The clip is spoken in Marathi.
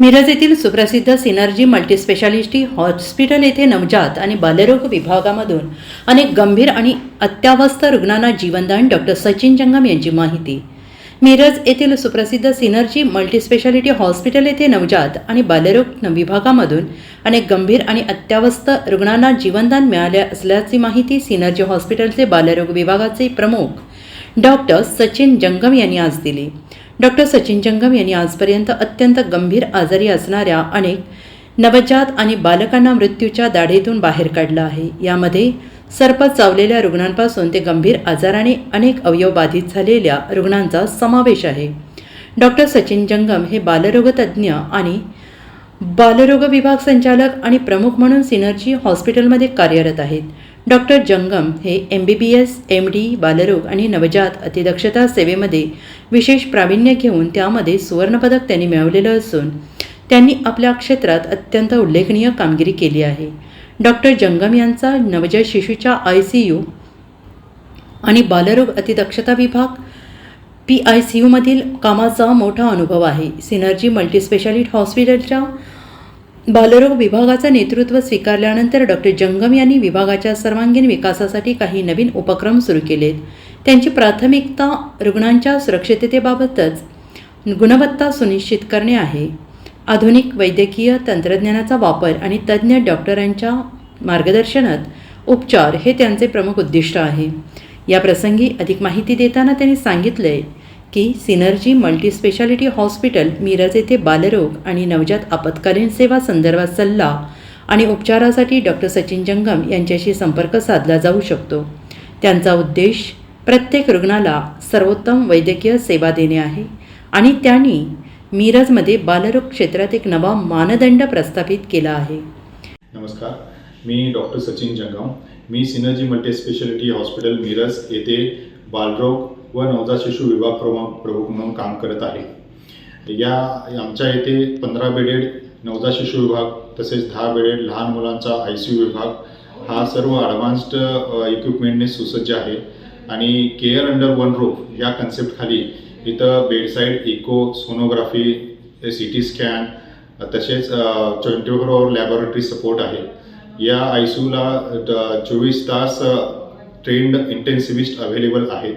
मिरज येथील सुप्रसिद्ध सिनर्जी मल्टीस्पेशालिटी हॉस्पिटल येथे नवजात आणि बालरोग विभागामधून अनेक गंभीर आणि अत्यावस्थ रुग्णांना जीवनदान डॉक्टर सचिन जंगम यांची माहिती. मिरज येथील सुप्रसिद्ध सिनर्जी मल्टीस्पेशालिटी हॉस्पिटल येथे नवजात आणि बालरोग विभागामधून अनेक गंभीर आणि अत्यावस्थ रुग्णांना जीवनदान मिळाले असल्याची माहिती सिनर्जी हॉस्पिटलचे बालरोग विभागाचे प्रमुख डॉक्टर सचिन जंगम यांनी आज दिली. डॉक्टर सचिन जंगम यांनी आजपर्यंत अत्यंत गंभीर आजारी असणाऱ्या अनेक नवजात आणि बालकांना मृत्यूच्या दाढेतून बाहेर काढलं आहे. यामध्ये सर्प चावलेल्या रुग्णांपासून ते गंभीर आजाराने अनेक अवयव बाधित झालेल्या रुग्णांचा समावेश आहे. डॉक्टर सचिन जंगम हे बालरोगतज्ञ आणि बालरोग विभाग संचालक आणि प्रमुख म्हणून सिनर्जी हॉस्पिटलमध्ये कार्यरत आहेत. डॉक्टर जंगम हे M B B S M D बालरोग आणि नवजात अतिदक्षता सेवेमध्ये विशेष प्रावीण्य घेऊन त्यामध्ये सुवर्णपदक त्यांनी मिळवलेलं असून त्यांनी आपल्या क्षेत्रात अत्यंत उल्लेखनीय कामगिरी केली आहे. डॉक्टर जंगम यांचा नवजात शिशूच्या आय सी यू आणि बालरोग अतिदक्षता विभाग पी आय सी यूमधील कामाचा मोठा अनुभव आहे. सिनर्जी मल्टीस्पेशालिटी हॉस्पिटलच्या बालरोग विभागाचं नेतृत्व स्वीकारल्यानंतर डॉक्टर जंगम यांनी विभागाच्या सर्वांगीण विकासासाठी काही नवीन उपक्रम सुरू केलेत. त्यांची प्राथमिकता रुग्णांच्या सुरक्षिततेबाबतच गुणवत्ता सुनिश्चित करणे आहे. आधुनिक वैद्यकीय तंत्रज्ञानाचा वापर आणि तज्ज्ञ डॉक्टरांच्या मार्गदर्शनात उपचार हे त्यांचे प्रमुख उद्दिष्ट आहे. या प्रसंगी अधिक माहिती देताना त्यांनी सांगितले की सिनर्जी मल्टीस्पेशालिटी हॉस्पिटल मिरज येथे बालरोग आणि नवजात आपत्कालीन सेवा संदर्भात सल्ला आणि उपचारासाठी डॉक्टर सचिन जंगम यांच्याशी संपर्क साधला जाऊ शकतो. त्यांचा उद्देश प्रत्येक रुग्णाला सर्वोत्तम वैद्यकीय सेवा देणे आहे आणि त्यांनी मिरजमध्ये बालरोग क्षेत्रात एक नवा मानदंड प्रस्थापित केला आहे. नमस्कार मी डॉक्टर सचिन जंगम. मी सिनर्जी मल्टीस्पेशालिटी हॉस्पिटल मिरज येथे बालरोग व नवजात शिशु विभाग प्रमुख प्रमुख म्हणून काम करत आहे. या आमच्या येथे पंधरा बेडेड नवजात शिशु विभाग तसेच दहा बेडेड लहान मुलांचा आय सी यू विभाग हा सर्व ॲडव्हान्स्ड इक्विपमेंटने सुसज्ज आहे. आणि केअर अंडर वन रूफ या कन्सेप्टखाली इथं bedside echo sonography C T scan तसेच twenty four hour laboratory support आहे. या आय सी यूला चोवीस तास ट्रेंड इंटेन्सिव्हिस्ट अवेलेबल आहेत.